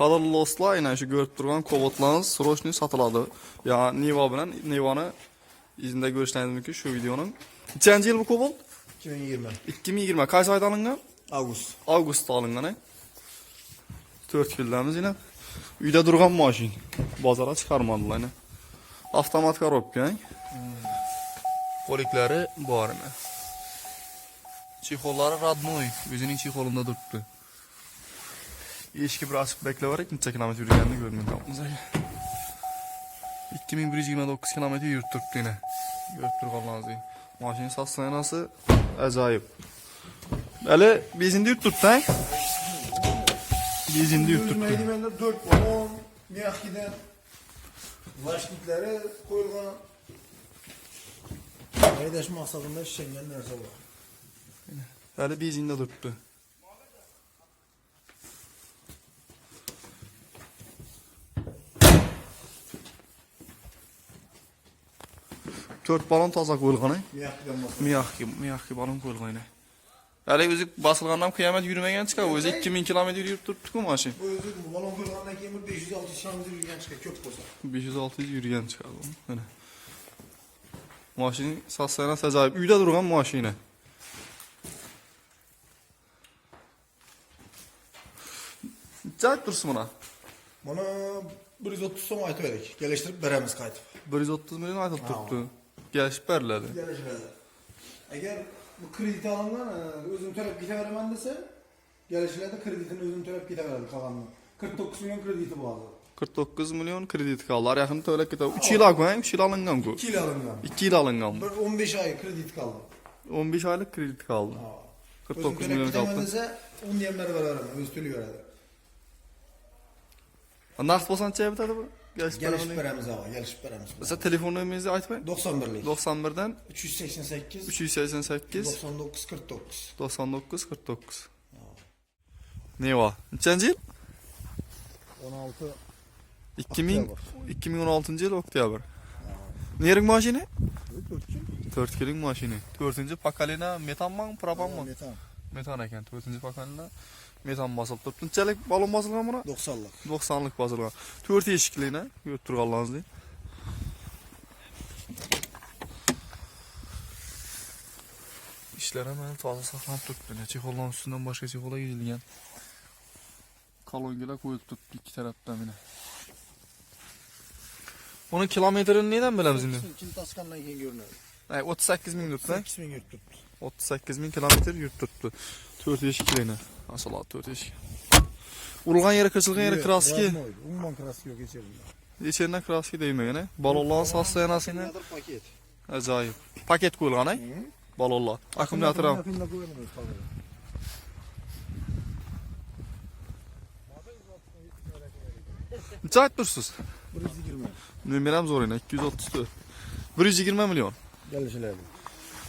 Kadrlı dostlar aynen şu görüp durgan kobotlarınız sroşni satıladı. Ya Niva bilen Niva'nı izinde görüşleriniz mümkün şu videonun. İçenci yıl bu kobot? 2020. 2020. Kaç ayda alıngan? Avgust. Avgust'ta alıngan he? 4 killerimiz yine. Üyde durgan maşin. Bazara çıkarmadılar yine. Avtomat karopka he? Hmm. Poliklari bor emi. Chexollari radnoy, o'zining chexolunda turibdi ilişki bir açık bekleyerek nitekin Ahmet yürüyenini görmüyorum yapmıza. 2129 kilometre yürüttürüp yine. Yürüttürük Allah'ın izniyle. Maşinin satsına nasıl? Acayip. Böyle biz şimdi yürüttürük ha? Biz şimdi yürüttürük. Meydimende 4 balon, miyahkiden laştikleri koyulgan. Paydaş maksadında şengen nerede var? Böyle biz şimdi durttu. 4 balon taza qoyulğanı. Miyaq ki, miyaq ki balon qoyulğanı. Hələ özü basılğandan qiyamət yürüməyən çıxar. Özü 2000 km yürüyüb tutdu ki maşın. Bu özü balon qoyulğandan kimi 500-600 km yürüyən çıxar, köp qoysa. 500-600 yürüyən çıxar. Hələ. Maşının saçlarına səcayib. Üydə durğan maşını. Cəhd dursun buna. Bana 130 so'm aytib edik. Kelishtirib beramiz qaytib. 130 million aytib turibdi. Beriladi. Gelişmedi. Eğer bu kredit alanlar özüm törep gite veremem dese gelişlerde kreditin özüm törep gite veredi kalanını. 49 milyon krediti arada. 49 milyon kredit kaldı. Yaxın to'lab ketadi. 3 yil algan, 3 yil alingan bu. 2 yıl alıngan. 2 yil alingan bu. Bir 15 ay kredit kaldı. 15 aylık kredit kaldı. 49 Özüm milyon törep kaldı. dese 10 diyenleri veremem. Öz tülü veredi. Naqd bo'lsa necha bitadi bu? Gelishib Gelişip beriladi. veremiz ama gelişip veremiz. Mesela telefon numaranızı aytmang. 91'lik. 91'dan 388 388 99 49. 99 49. Neva. Nechanchi yil? 16 2000 Oktyabr. 2016 yil oktyabr. Nering mashina? 4 kiling mashina. 4 pokoleniya metanmi, propanmi? Metan. Metan ekan. 4 pokoleniya metan bosilib turibdi. Nechalik balon bosilgan buni? 90'lık. 90lik bosilgan. 4 eshiklikni ko'rib turganlaringizdek. ishlar ham toza saqlanib turibdi. Chexollar ustidan boshqa chexollar yeyilgan. Kolonkalar qo'yib turibdi ikki tarafdan mana. Buni kilometrini nedan bilamiz endi? Kim taskandan keyin görünüyor. Ay 38 ming yuribdi. 8 bin yurt tuttu. 38 ming kilometr yurib turibdi. 4 eshiklikni. Masalan 4 eshik. Urulgan yeri, qirchilgan yeri kraski. Umman kraski yok içerisinde. Içerinden kraski deyilmegan, e? Balonlarni sostoyanasini Akkumulyator paket. ajoyib. Paket e? Yakında koyamıyoruz tabii. Necha aytdirsiz? Burası girme. Nomeram zo'r ena 234. 120 million. Gelişilerdi.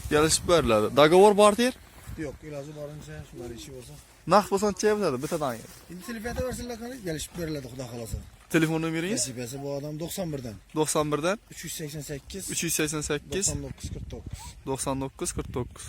Kelishib beriladi. Dogovor bor der. Yok ilacı varınca şunlar işi olsa. Naqd bo'lsa necha bitadi bittadan yer. Şimdi telefiyata versinler kanı gelişip verirler kuda kalası. Telefon nomeringiz Nasibesi bu adam 91'den. 91 dan 388 388 99 49. 99 49.